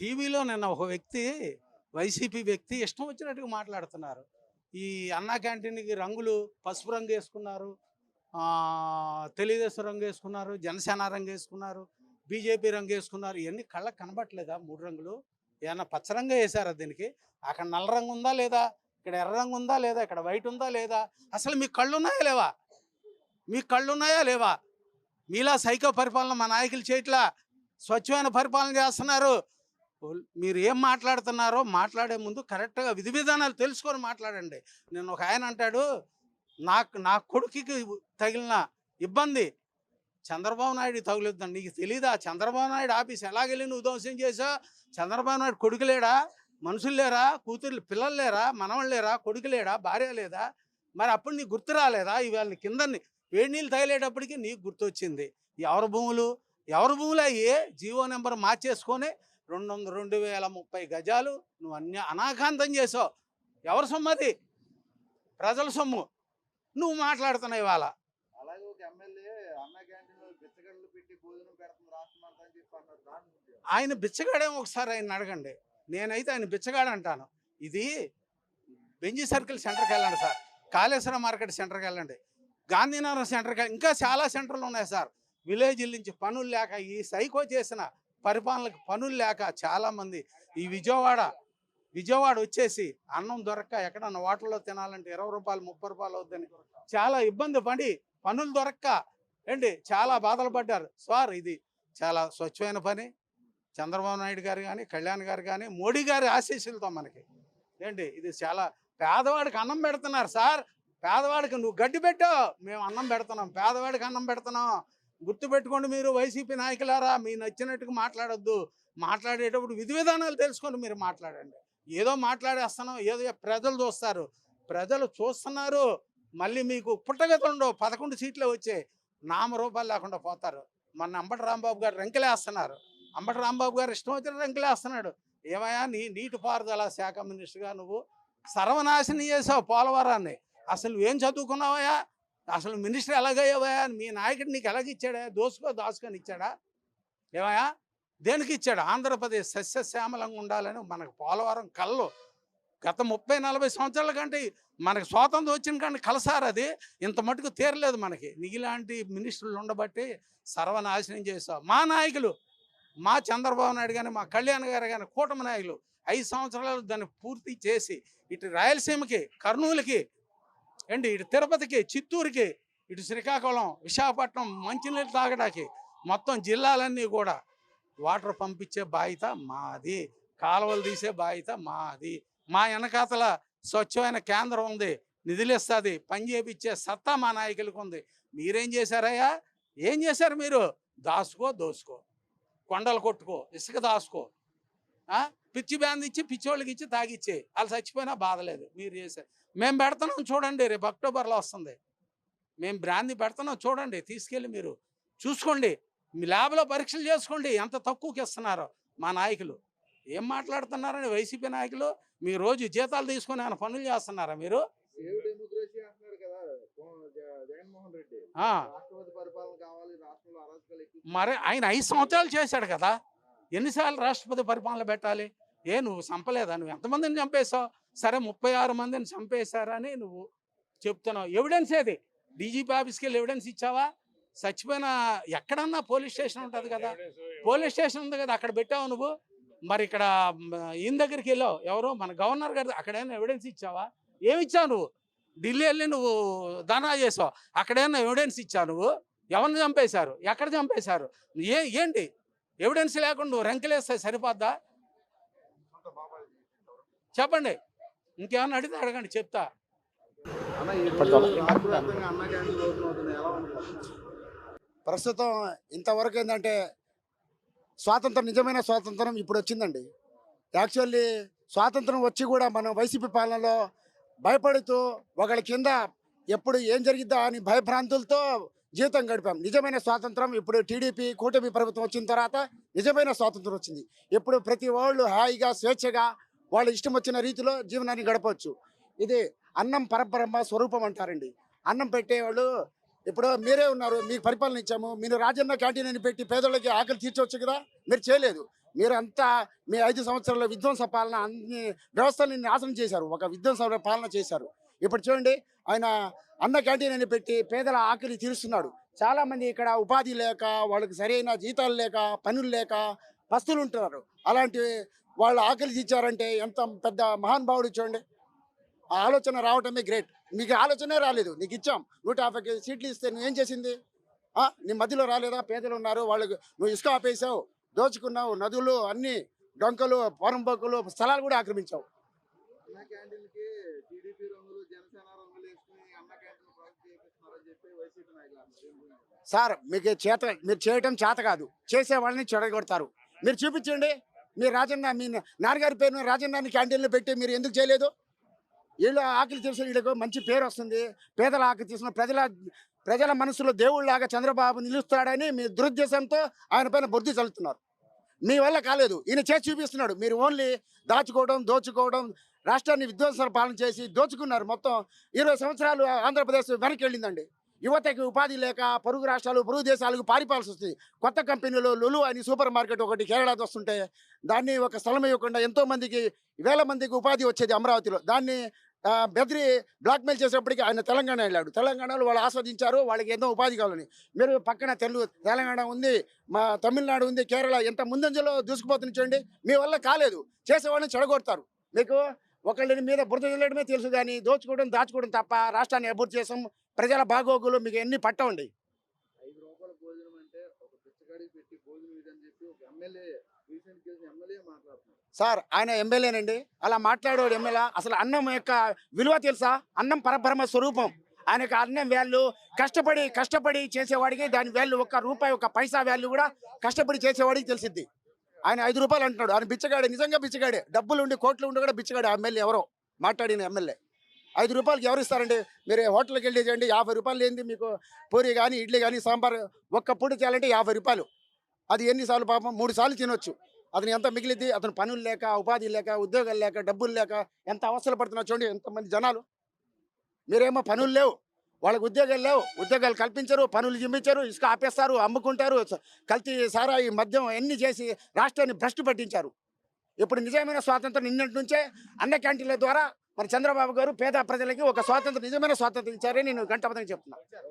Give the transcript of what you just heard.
టీవీలో నిన్న ఒక వ్యక్తి వైసీపీ వ్యక్తి ఇష్టం వచ్చినట్టుగా మాట్లాడుతున్నారు. ఈ అన్నా క్యాంటీన్కి రంగులు పసుపు రంగు వేసుకున్నారు. తెలుగుదేశం రంగు వేసుకున్నారు జనసేన రంగు వేసుకున్నారు బీజేపీ రంగు వేసుకున్నారు. ఇవన్నీ కళ్ళకు కనబట్టలేదా మూడు రంగులు. ఏమన్నా పచ్చ రంగు వేసారా దీనికి? అక్కడ నల్ల రంగు ఉందా లేదా? ఇక్కడ ఎర్ర రంగు ఉందా లేదా? ఇక్కడ వైట్ ఉందా లేదా? అసలు మీ కళ్ళు ఉన్నాయా లేవా? మీ కళ్ళు ఉన్నాయా లేవా? మీలా సైకో పరిపాలన మా నాయకులు చేయట్లా? స్వచ్ఛమైన పరిపాలన చేస్తున్నారు. మీరు ఏం మాట్లాడుతున్నారో మాట్లాడే ముందు కరెక్ట్గా విధి విధానాలు తెలుసుకొని మాట్లాడండి. నేను ఒక ఆయన అంటాడు నాకు నా కొడుకుకి తగిలిన ఇబ్బంది చంద్రబాబు నాయుడు తగులుద్దండి నీకు తెలీదా? చంద్రబాబు నాయుడు ఆఫీస్ ఎలాగెళ్ళి నువ్వు ధ్వంసం చేసా చంద్రబాబు నాయుడు కొడుకులేడా మనుషులు లేరా? కూతురు పిల్లలు లేరా? మనవళ్ళు లేరా? కొడుకు లేడా? భార్య లేదా? మరి అప్పుడు నీకు గుర్తు రాలేదా? ఇవాళ కిందని వేడి నీళ్ళు తగిలేటప్పటికి నీకు గుర్తొచ్చింది. ఎవరి భూములు? ఎవరి భూములు అయ్యి? జీవో నెంబర్ మార్చేసుకొని రెండు వందల రెండు వేల ముప్పై గజాలు నువ్వు అన్య అనాకాంతం చేసావు. ఎవరి సొమ్ము అది? ప్రజల సొమ్ము. నువ్వు మాట్లాడుతున్నావు ఇవాళ. అలాగే ఒక ఎమ్మెల్యే అన్న పెట్టి భోజనం పెడుతుంది రాష్ట్రం అంతా అని చెప్పి అన్నారు ఆయన బిచ్చగాడేమో ఒకసారి ఆయన అడగండి. నేనైతే ఆయన బిచ్చగాడు అంటాను. ఇది బెంజి సర్కిల్ సెంటర్కి వెళ్ళండి సార్. కాళేశ్వరం మార్కెట్ సెంటర్కి వెళ్ళండి. గాంధీనగర్ సెంటర్కి ఇంకా చాలా సెంటర్లు ఉన్నాయి సార్. విలేజ్ల నుంచి పనులు లేక ఈ సైకో చేసిన పరిపాలనకు పనులు లేక చాలామంది ఈ విజయవాడ విజయవాడ వచ్చేసి అన్నం దొరక్క ఎక్కడన్నా హోటల్లో తినాలంటే ఇరవై రూపాయలు ముప్పై రూపాయలు అవుద్దని చాలా ఇబ్బంది పడి పనులు దొరక్క ఏంటి చాలా బాధలు పడ్డారు. సార్ ఇది చాలా స్వచ్ఛమైన పని. చంద్రబాబు నాయుడు గారు కానీ కళ్యాణ్ గారు కానీ మోడీ గారి ఆశీస్సులతో మనకి ఏంటి ఇది చాలా పేదవాడికి అన్నం పెడుతున్నారు సార్. పేదవాడికి నువ్వు గడ్డి పెట్టావు మేము అన్నం పెడుతున్నాం. పేదవాడికి అన్నం పెడుతున్నాం. గుర్తుపెట్టుకోండి మీరు వైసీపీ నాయకులారా మీ నచ్చినట్టుగా మాట్లాడొద్దు. మాట్లాడేటప్పుడు విధి విధానాలు తెలుసుకొని మీరు మాట్లాడండి. ఏదో మాట్లాడేస్తున్నాం ఏదో ప్రజలు చూస్తారు. ప్రజలు చూస్తున్నారు మళ్ళీ మీకు పుట్టగతులు పదకొండు సీట్లు వచ్చే నామరూపాలు లేకుండా పోతారు. మన అంబటి రాంబాబు గారు రెంకలేస్తున్నారు. అంబటి రాంబాబు గారు ఇష్టం వచ్చిన రెంకలేస్తున్నాడు. ఏమయ్యా నీ నీటిపారుదల శాఖ మినిస్టర్గా నువ్వు సర్వనాశనం చేసావు పోలవరాన్ని. అసలు ఏం చదువుకున్నావయ్యా? అసలు మినిస్టర్ ఎలాగయ్యావా? మీ నాయకుడు నీకు ఎలాగ ఇచ్చాడా? దోసుకో దాచుకొని ఇచ్చాడా? ఏమయ్యా? దేనికి ఇచ్చాడు? ఆంధ్రప్రదేశ్ సస్యశ్యామలంగా ఉండాలని మనకు పోలవరం కళ్ళు. గత ముప్పై నలభై సంవత్సరాల కంటే మనకు స్వాతంత్రం వచ్చిన కానీ కలసారు అది. ఇంత మటుకు తీరలేదు మనకి. నీలాంటి మినిస్టర్లు ఉండబట్టి సర్వనాశనం చేసావు మా నాయకులు మా చంద్రబాబు నాయుడు కానీ మా కళ్యాణ్ గారు కానీ కూటమి నాయకులు ఐదు సంవత్సరాలు దాన్ని పూర్తి చేసి ఇటు రాయలసీమకి కర్నూలుకి ఏంటి? ఇటు తిరుపతికి చిత్తూరుకి ఇటు శ్రీకాకుళం విశాఖపట్నం మంచినీళ్ళు తాగడానికి మొత్తం జిల్లాలన్నీ కూడా వాటర్ పంపించే బాధ్యత మాది. కాలువలు తీసే బాధ్యత మాది. మా వెనకాతల స్వచ్ఛమైన కేంద్రం ఉంది. నిధులు ఇస్తుంది పని చేపించే సత్తా మా నాయకులకు ఉంది. మీరేం చేశారయ్యా? ఏం చేశారు మీరు? దాసుకో దోసుకో కొండలు కొట్టుకో ఇసుక దాసుకో పిచ్చి బ్యాండ్ ఇచ్చి పిచ్చోళ్ళకి ఇచ్చి తాగిచ్చే. వాళ్ళు చచ్చిపోయినా బాధలేదు మీరు చేశారు మేము పెడుతున్నాం చూడండి రేపు అక్టోబర్లో వస్తుంది. మేము బ్రాంది పెడుతున్నాం చూడండి తీసుకెళ్ళి మీరు చూసుకోండి. మీ ల్యాబ్లో పరీక్షలు చేసుకోండి. ఎంత తక్కువకి ఇస్తున్నారో మా నాయకులు. ఏం మాట్లాడుతున్నారని వైసీపీ నాయకులు? మీ రోజు జీతాలు తీసుకొని ఆయన పనులు చేస్తున్నారా మీరు? మరి ఆయన ఐదు సంవత్సరాలు చేశాడు కదా. ఎన్నిసార్లు రాష్ట్రపతి పరిపాలన పెట్టాలి? ఏ నువ్వు చంపలేదా? నువ్వు ఎంతమందిని చంపేశావు? సరే ముప్పై ఆరు మందిని చంపేశారని నువ్వు చెప్తున్నావు. ఎవిడెన్స్ ఏది? డీజీపీ ఆఫీస్కి వెళ్ళి ఎవిడెన్స్ ఇచ్చావా? చచ్చిపోయిన ఎక్కడన్నా పోలీస్ స్టేషన్ ఉంటుంది కదా? పోలీస్ స్టేషన్ ఉంది కదా అక్కడ పెట్టావు నువ్వు? మరి ఇక్కడ ఈయన దగ్గరికి వెళ్ళావు. ఎవరు? మన గవర్నర్ గారి అక్కడైనా ఎవిడెన్స్ ఇచ్చావా? ఏమి ఇచ్చావు నువ్వు? ఢిల్లీ వెళ్ళి నువ్వు దానా చేసావు. అక్కడైనా ఎవిడెన్స్ ఇచ్చావు నువ్వు? ఎవరిని చంపేశారు? ఎక్కడ చంపేశారు? ఏ ఏంటి? ఎవిడెన్స్ లేకుండా నువ్వు రెంకలేస్తే సరిపోద్దా? చెప్పండి. ఇంకేమన్నా అడిగితే అడగండి చెప్తా. ప్రస్తుతం ఇంతవరకు ఏంటంటే స్వాతంత్రం నిజమైన స్వాతంత్రం ఇప్పుడు వచ్చిందండి. యాక్చువల్లీ స్వాతంత్రం వచ్చి కూడా మనం వైసీపీ పాలనలో భయపడుతూ ఒకళ్ళ కింద ఎప్పుడు ఏం జరిగిద్దా అని భయభ్రాంతులతో జీవితం గడిపాం. నిజమైన స్వాతంత్రం ఇప్పుడు టీడీపీ కూటమి ప్రభుత్వం వచ్చిన తర్వాత నిజమైన స్వాతంత్రం వచ్చింది. ఇప్పుడు ప్రతి వాళ్ళు హాయిగా స్వేచ్ఛగా వాళ్ళ ఇష్టం వచ్చిన రీతిలో జీవనాన్ని గడపవచ్చు. ఇది అన్నం పరబ్రహ్మ స్వరూపం అంటారండి. అన్నం పెట్టేవాళ్ళు ఇప్పుడు మీరే ఉన్నారు మీకు పరిపాలన ఇచ్చాము మీరు రాజన్న క్యాంటీన్ అని పెట్టి పేదోళ్ళకి ఆకలి తీర్చవచ్చు కదా? మీరు చేయలేదు. మీరు అంతా మీ ఐదు సంవత్సరాల విధ్వంస పాలన అన్ని వ్యవస్థల్ని నాశనం చేశారు. ఒక విధ్వంస పాలన చేశారు. ఇప్పుడు చూడండి ఆయన అన్న క్యాంటీన్ అని పెట్టి పేదల ఆకలి తీరుస్తున్నాడు. చాలామంది ఇక్కడ ఉపాధి లేక వాళ్ళకి సరైన జీతాలు లేక పనులు లేక పస్తులు ఉంటున్నారు. అలాంటి వాళ్ళు ఆకలి తీర్చారంటే ఎంత పెద్ద మహానుభావుడు చూడండి. ఆ ఆలోచన రావటమే గ్రేట్. మీకు ఆలోచనే రాలేదు. నీకు ఇచ్చాం. నూట యాభై సీట్లు ఇస్తే నువ్వేం చేసింది? నీ మధ్యలో రాలేదా? పేదలు ఉన్నారు. వాళ్ళకి నువ్వు ఇసుక ఆపేసావు దోచుకున్నావు. నదులు అన్ని డొంకలు పొరంబొక్కులు స్థలాలు కూడా ఆక్రమించావు. సార్ మీకు చేత మీరు చేయటం చేత కాదు. చేసే వాళ్ళని చెడగొడతారు. మీరు చూపించండి. మీ రాజన్న మీ నాన్నగారి పేరును రాజన్నాన్ని క్యాంటీన్లో పెట్టి మీరు ఎందుకు చేయలేదు? వీళ్ళు ఆకలి తీసిన వీళ్ళకు మంచి పేరు వస్తుంది. పేదల ఆకలి తీసిన ప్రజల ప్రజల మనసులో దేవుళ్ళలాగా చంద్రబాబు నిలుస్తాడని మీ దురుద్దేశంతో ఆయన పైన బుద్ధి చల్లుతున్నారు. మీ వల్ల కాలేదు. ఈయన చేసి చూపిస్తున్నాడు. మీరు ఓన్లీ దాచుకోవడం దోచుకోవడం రాష్ట్రాన్ని విధ్వంసన పాలన చేసి దోచుకున్నారు. మొత్తం ఇరవై సంవత్సరాలు ఆంధ్రప్రదేశ్ వెనక్కి వెళ్ళిందండి. యువతకి ఉపాధి లేక పొరుగు రాష్ట్రాలు పొరుగు దేశాలకు పారిపాల్సి వస్తుంది కొత్త కంపెనీలు లులు అని సూపర్ మార్కెట్ ఒకటి కేరళకి వస్తుంటే దాన్ని ఒక స్థలం ఇవ్వకుండా ఎంతోమందికి వేల మందికి ఉపాధి వచ్చేది అమరావతిలో. దాన్ని బెదిరి బ్లాక్మెయిల్ చేసేప్పటికి ఆయన తెలంగాణ వెళ్ళాడు. తెలంగాణలో వాళ్ళు ఆస్వాదించారు వాళ్ళకి ఎంతో ఉపాధి కావాలని. మీరు పక్కన తెలుగు తెలంగాణ ఉంది మా తమిళనాడు ఉంది కేరళ ఎంత ముందంజలో దూసుకుపోతుంది చూడండి మీ వల్ల కాలేదు. చేసేవాళ్ళని చెడగొడతారు. మీకు ఒకళ్ళని మీద బురద చల్లడమే తెలుసు కానీ దోచుకోవడం దాచుకోవడం తప్ప రాష్ట్రాన్ని అభివృద్ధి చేసాం ప్రజల బాగోగులు మీకు ఎన్ని పట్టవండి? ఐదు రూపాయల భోజనం అంటే ఒక పిచ్చగాడికి పెట్టి భోజనం ఇదని చెప్పి ఒక ఎమ్మెల్యే రీసెంట్ కేసు ఎమ్మెల్యే మాట్లాడుతున్నారు. సార్ ఆయన ఎమ్మెల్యేనండి. అలా మాట్లాడేవాడు ఎమ్మెల్యే. అసలు అన్నం యొక్క విలువ తెలుసా? అన్నం పరబ్రహ్మ స్వరూపం. ఆయనకు అన్నం వాల్యూ కష్టపడి కష్టపడి చేసేవాడికి దాని వాల్యూ ఒక్క రూపాయి ఒక పైసా వాల్యూ కూడా కష్టపడి చేసేవాడికి తెలిసిద్ది. ఆయన ఐదు రూపాయలు అంటున్నాడు. ఆయన బిచ్చగాడే నిజంగా బిచ్చగాడే డబ్బులు ఉండి కోట్లు ఉండి కూడా బిచ్చగాడే ఎమ్మెల్యే ఎవరో మాట్లాడిన ఎమ్మెల్యే. ఐదు రూపాయలకి ఎవరు ఇస్తారండి? మీరు హోటల్కి వెళ్ళి చేయండి. యాభై రూపాయలు ఏంది మీకు? పూరి కానీ ఇడ్లీ కానీ సాంబార్ ఒక్క పూట చేయాలంటే యాభై రూపాయలు. అది ఎన్నిసార్లు పాపం? మూడు సార్లు తినొచ్చు. అతను ఎంత మిగిలింది అతను పనులు లేక ఉపాధి లేక ఉద్యోగాలు లేక డబ్బులు లేక ఎంత అవసరం పడుతున్నారు చూడండి ఎంతమంది జనాలు. మీరేమో పనులు లేవు. వాళ్ళకి ఉద్యోగాలు లేవు. ఉద్యోగాలు కల్పించరు పనులు చింపించరు ఇసుక ఆపేస్తారు అమ్ముకుంటారు స- కల్తీ సారాయి మద్యం అన్ని చేసి రాష్ట్రాన్ని భ్రష్టు పట్టించారు. ఇప్పుడు నిజమైన స్వాతంత్రం నిన్నటి నుంచే అన్న క్యాంటీన్ల ద్వారా మరి చంద్రబాబు గారు పేద ప్రజలకి ఒక స్వాతంత్రం నిజమైన స్వాతంత్రం ఇచ్చారని నేను గంటపదంగా చెప్తున్నాను